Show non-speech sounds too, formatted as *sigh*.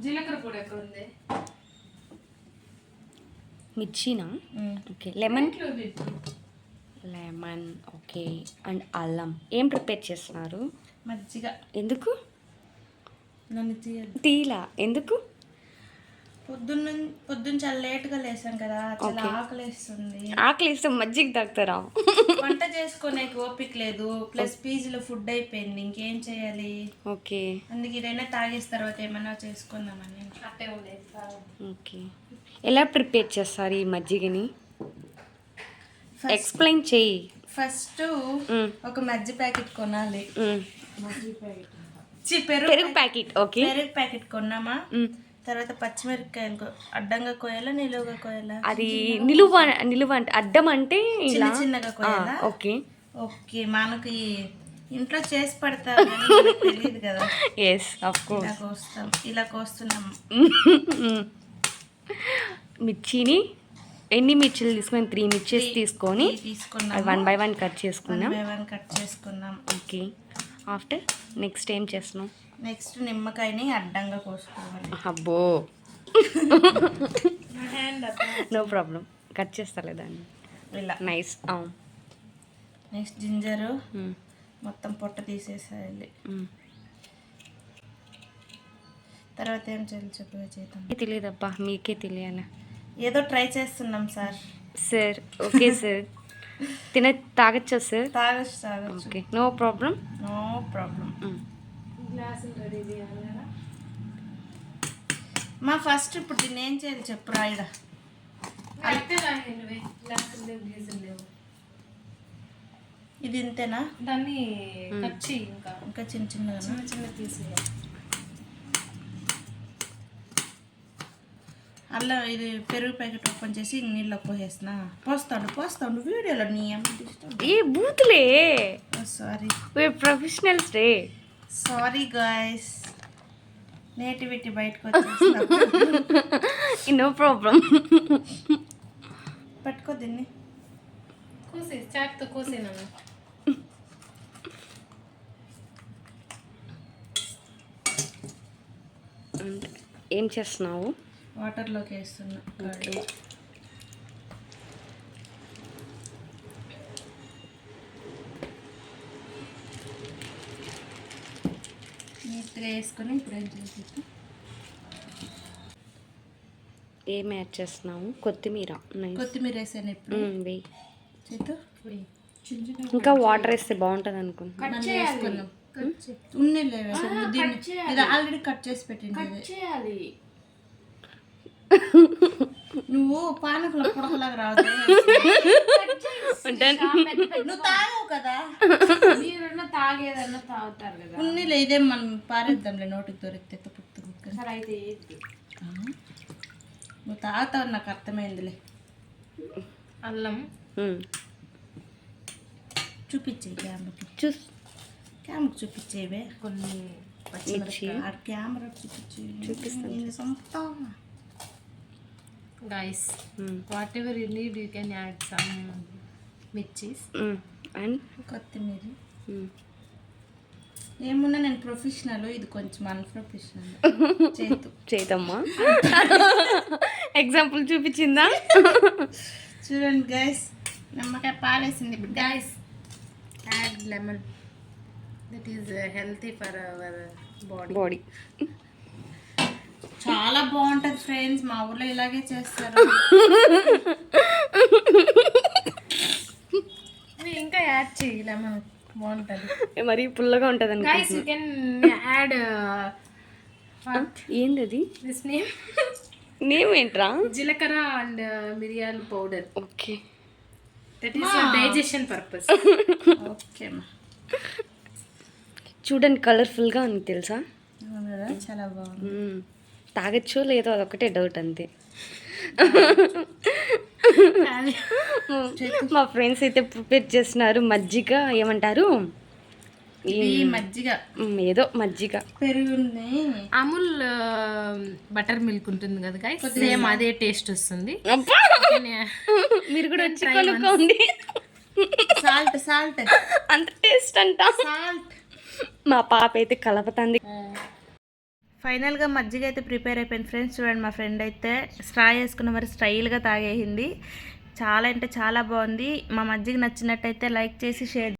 జీలకర్ర పొడి ఎక్కడ ఉంది? మిర్చినా? Okay lemon? Lemon okay. And అల్లం. ఏం ప్రిపేర్ చేస్తున్నారు? మజ్జిగ. ఎందుకు? నన్ను ఎందుకు? పొద్దున్న పొద్దున్న చాలా లేట్గా లేసాం కదా చాలా. ఆకలేస్తుంది. ఆకలి ఇస్తే మజ్జిగ తాగుతారా? వంట చేసుకునే ఓపిక లేదు ప్లస్ పీజీలో ఫుడ్ అయిపోయింది ఇంకేం చేయాలి? ఓకే. అందుకే ఇదైనా తాగేసి తర్వాత ఏమైనా చేసుకుందామని. అట్టే ఉండేది ఓకే. ఎలా ప్రిపేర్ చేస్తారు ఈ మజ్జిగని? ఎక్స్ప్లెయిన్ చేయి ఫస్ట్ ఒక మజ్జి ప్యాకెట్ కొనాలి. పెరుగు పెరుగు ప్యాకెట్ ఓకే. పెరుగు ప్యాకెట్ కొన్నామా. తర్వాత పచ్చిమిరపకాయలు అడ్డంగా కోయాలా నిలువుగా కోయాలా? అది నిలువ నిలువ అంటే అడ్డం అంటే ఇలా? చిన్న చిన్నగా కోయాలా? ఓకే. ఓకే మనకి ఇంట్లో చేసి మనకు తెలియదు కదా. *laughs* ఎస్ ఆఫ్ ఇలా కోర్స్ కోస్తాం ఇలా కోస్తున్నాం. *laughs* మిర్చిని ఎన్ని మిర్చిలు తీసుకొని త్రీ మిర్చెస్ తీసుకొని తీసుకున్నాం వన్ బై వన్ కట్ చేసుకున్నాం. బై వన్ కట్ చేసుకున్నాం. ఓకే. ఆఫ్టర్ నెక్స్ట్ ఏం చేస్తున్నాం? నెక్స్ట్ నిమ్మకాయని అడ్డంగా కోసుకోవాలి. అబ్బో. నో ప్రాబ్లం కట్ చేస్తాలే దాన్ని. ఇలా. Nice next ginger. మొత్తం పొట్ట తీసేసేయాలి. తర్వాత ఏం చేయాలి చెప్పగా చేద్దాం తెలియదబ్బా. మీకే తెలియాలి? ఏదో ట్రై చేస్తున్నాం సార్. Sir okay sir. తిన తాగచ్చా సార్? తాగొచ్చు తాగొచ్చు. Okay. No problem no problem మా ఫస్ట్ ఇప్పుడు దీన్ని ఏం చేయాలి చెప్పు రాయిడా? ఇది ఇంతేనా? దాన్ని కట్ చేయి ఇంకా. ఇంకా చిన్న చిన్నగా చిన్న చిన్న పీసులు. అలా ఇది పెరుగు ప్యాకెట్ ఓపెన్ చేసి నీళ్ళు పోసేస్తున్నా. పోస్తాడు పోస్తాడు. వీడియోలో నీ ఏ బూతులే. సారీ. ప్రొఫెషనల్స్ రే. సారీ గాయస్ నేటివిటీ బయటకు వచ్చేస్తా నో ప్రాబ్లం పట్టుకో దీన్ని. కోసే చాక్తో కోసేనా ఏం చేస్తున్నావు? వాటర్లోకి వేస్తున్నా. నీట్గా వేసుకొని ఇప్పుడు ఏం చేసి ఏం యాడ్ చేస్తున్నావు? కొత్తిమీర. నైస్. కొత్తిమీర వేసాను ఇప్పుడు. చేతు? ఇంకా వాటర్ వేస్తే బాగుంటుంది అనుకుంటున్నా. మళ్ళీ వేసుకున్నాం ఉన్నే లేవే దీన్ని ఇది ఆల్రెడీ కట్ చేసి పెట్టింది నువ్వు పానకుల పుడకలాగా రావద్దు నువ్వు తాగవు కదా. తాగుతారు కదా. ఉన్నీలే ఇదే మనం పారేద్దాంలే నోటికి దొరికితే పుట్టు సరే అయితే నువ్వు తాగుతావు నాకు అర్థమైందిలే. అల్లం. చూపించే క్యామ్రాకి. చూస్. క్యామ్రాకి చూపించేవే కొన్ని కెమెరా చూపించి చూపిస్తాను. సొంతం? Guys whatever you need you can add some mirchis and కొత్తిమీర. ఏమున్నా నేను ప్రొఫెషనల్ ఇది కొంచెం అన్ప్రొఫెషనల్ చేతు. చేతమ్మా? ఎగ్జాంపుల్ చూపించిందా? చూడండి గైస్ నిమ్మకాయ పాలేసింది guys add lemon that is healthy for our body body చాలా బాగుంటది ఫ్రెండ్స్ మా ఊర్లో ఇలాగే చేస్తారు. *laughs* ఇంకా యాడ్ చేయి లెమన్ బాగుంటుంది. మరి పుల్లగా ఉంటుంది గైస్ యూ కెన్ యాడ్ ఏంది అది దిస్ నేమ్ నేమ్ ఏంట్రా? జీలకర్ర అండ్ మిరియాల powder. Okay that is digestion purpose okay చూడండి కలర్ఫుల్గా ఉంది తెలుసా? చాలా బాగుంది. తాగొచ్చో లేదో అదొకటే డౌట్ అంతే. *laughs* మా ఫ్రెండ్స్ అయితే ప్రిపేర్ చేస్తున్నారు. మజ్జిగ ఏమంటారు? ఇది మజ్జిగ. ఏదో మజ్జిగ. పెరుగుని అమూల్ బటర్ మిల్క్ ఉంటుంది కదా గైస్ సేమ్ అదే టేస్ట్ వస్తుంది! *laughs* మీరు కూడా వచ్చి కొనుక్కోండి. సాల్ట్ సాల్ట్ అంత టేస్ట్ అంట. సాల్ట్. మా పాప అయితే కలపతంది. ఫైనల్గా మజ్జిగ అయితే ప్రిపేర్ అయిపోయింది ఫ్రెండ్స్. చూడండి మా ఫ్రెండ్ అయితే స్ట్రా వేసుకున్న మరి స్టైల్గా తాగేసింది. చాలా అంటే చాలా బాగుంది. మా మజ్జిగ నచ్చినట్టయితే లైక్ చేసి షేర్